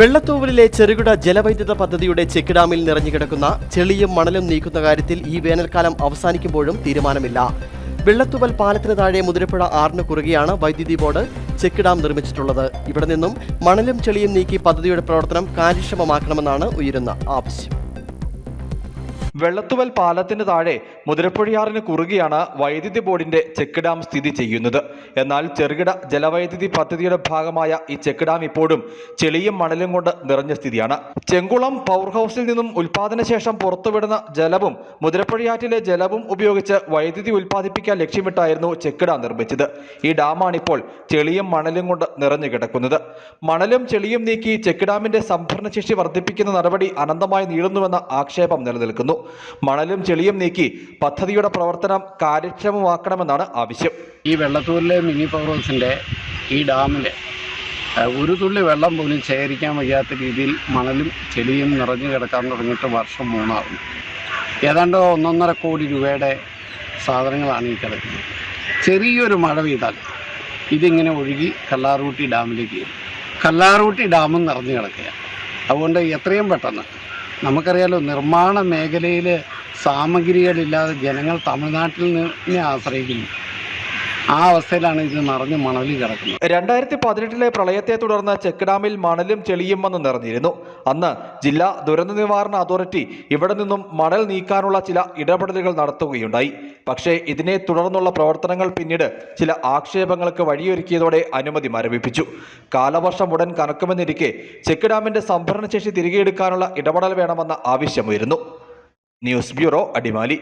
വെള്ളത്തൂവലിലെ ചെറുകിട ജലവൈദ്യുത പദ്ധതിയുടെ ചെക്ക് ഡാമിൽ നിറഞ്ഞുകിടക്കുന്ന ചെളിയും മണലും നീക്കുന്ന കാര്യത്തിൽ ഈ വേനൽക്കാലം അവസാനിക്കുമ്പോഴും തീരുമാനമില്ല. വെള്ളത്തൂവൽ പാലത്തിന് താഴെ മുതിരപ്പുഴ ആറിന് കുറുകെയാണ് വൈദ്യുതി ബോർഡ് ചെക്ക് ഡാം നിർമ്മിച്ചിട്ടുള്ളത്. ഇവിടെ നിന്നും മണലും ചെളിയും നീക്കി പദ്ധതിയുടെ പ്രവർത്തനം കാര്യക്ഷമമാക്കണമെന്നാണ് ഉയരുന്ന ആവശ്യം. വെള്ളത്തുവൽ പാലത്തിന് താഴെ മുതിരപ്പുഴയാറിന് കുറുകെയാണ് വൈദ്യുതി ബോർഡിന്റെ ചെക്ക് ഡാം സ്ഥിതി ചെയ്യുന്നത്. എന്നാൽ ചെറുകിട ജലവൈദ്യുതി പദ്ധതിയുടെ ഭാഗമായ ഈ ചെക്ക് ഡാം ഇപ്പോഴും ചെളിയും മണലും കൊണ്ട് നിറഞ്ഞ സ്ഥിതിയാണ്. ചെങ്കുളം പവർ ഹൗസിൽ നിന്നും ഉൽപാദന ശേഷം പുറത്തുവിടുന്ന ജലവും മുതിരപ്പുഴയാറ്റിലെ ജലവും ഉപയോഗിച്ച് വൈദ്യുതി ഉൽപ്പാദിപ്പിക്കാൻ ലക്ഷ്യമിട്ടായിരുന്നു ചെക്ക് ഡാം നിർമ്മിച്ചത്. ഈ ഡാമാണിപ്പോൾ ചെളിയും മണലും കൊണ്ട് നിറഞ്ഞു കിടക്കുന്നത്. മണലും ചെളിയും നീക്കി ചെക്ക് ഡാമിന്റെ സംഭരണശേഷി വർദ്ധിപ്പിക്കുന്ന നടപടി അനന്തമായി നീളുന്നുവെന്ന ആക്ഷേപം നിലനിൽക്കുന്നു. മണലും ചെളിയും നീക്കി പദ്ധതിയുടെ പ്രവർത്തനം കാര്യക്ഷമമാക്കണമെന്നാണ് ആവശ്യം. ഈ വെള്ളത്തൂരിലെ മിനി പവർ ഹൗസിന്റെ ഈ ഡാമിന്റെ ഒരു തുള്ളി വെള്ളം പോലും ശേഖരിക്കാൻ വയ്യാത്ത രീതിയിൽ മണലും ചെളിയും നിറഞ്ഞു കിടക്കാൻ തുടങ്ങിയിട്ട് വർഷം മൂന്നാകുന്നു. ഏതാണ്ട് ഒന്നൊന്നര കോടി രൂപയുടെ സാധനങ്ങളാണ് ഈ കിടക്കുന്നത്. ചെറിയൊരു മഴ പെയ്താൽ ഇതിങ്ങനെ ഒഴുകി കല്ലാറൂട്ടി ഡാമിലേക്ക് കല്ലാറൂട്ടി ഡാമും നിറഞ്ഞു കിടക്കുക അതുകൊണ്ട് എത്രയും പെട്ടെന്ന് നമുക്കറിയാലോ നിർമ്മാണ മേഖലയിൽ സാമഗ്രികളില്ലാതെ ജനങ്ങൾ തമിഴ്നാട്ടിൽ നിന്നെ ആശ്രയിക്കുന്നു. ആ അവസ്ഥയിലാണ് ഇത് നിറഞ്ഞ് മണലിൽ കിടക്കുന്നത്. രണ്ടായിരത്തി പതിനെട്ടിലെ പ്രളയത്തെ തുടർന്ന് ചെക്ക് ഡാമിൽ മണലും ചെളിയും വന്ന് നിറഞ്ഞിരുന്നു. അന്ന് ജില്ലാ ദുരന്ത നിവാരണ അതോറിറ്റി ഇവിടെ നിന്നും മണൽ നീക്കാനുള്ള ചില ഇടപെടലുകൾ നടത്തുകയുണ്ടായി. പക്ഷേ ഇതിനെ തുടർന്നുള്ള പ്രവർത്തനങ്ങൾ പിന്നീട് ചില ആക്ഷേപങ്ങൾക്ക് വഴിയൊരുക്കിയതോടെ അനുമതി മരവിപ്പിച്ചു. കാലവർഷം ഉടൻ കനക്കുമെന്നിരിക്കെ ചെക്ക് ഡാമിന്റെ സംഭരണശേഷി തിരികെ എടുക്കാനുള്ള ഇടപെടൽ വേണമെന്ന ആവശ്യമുയരുന്നു. News bureau Adimali.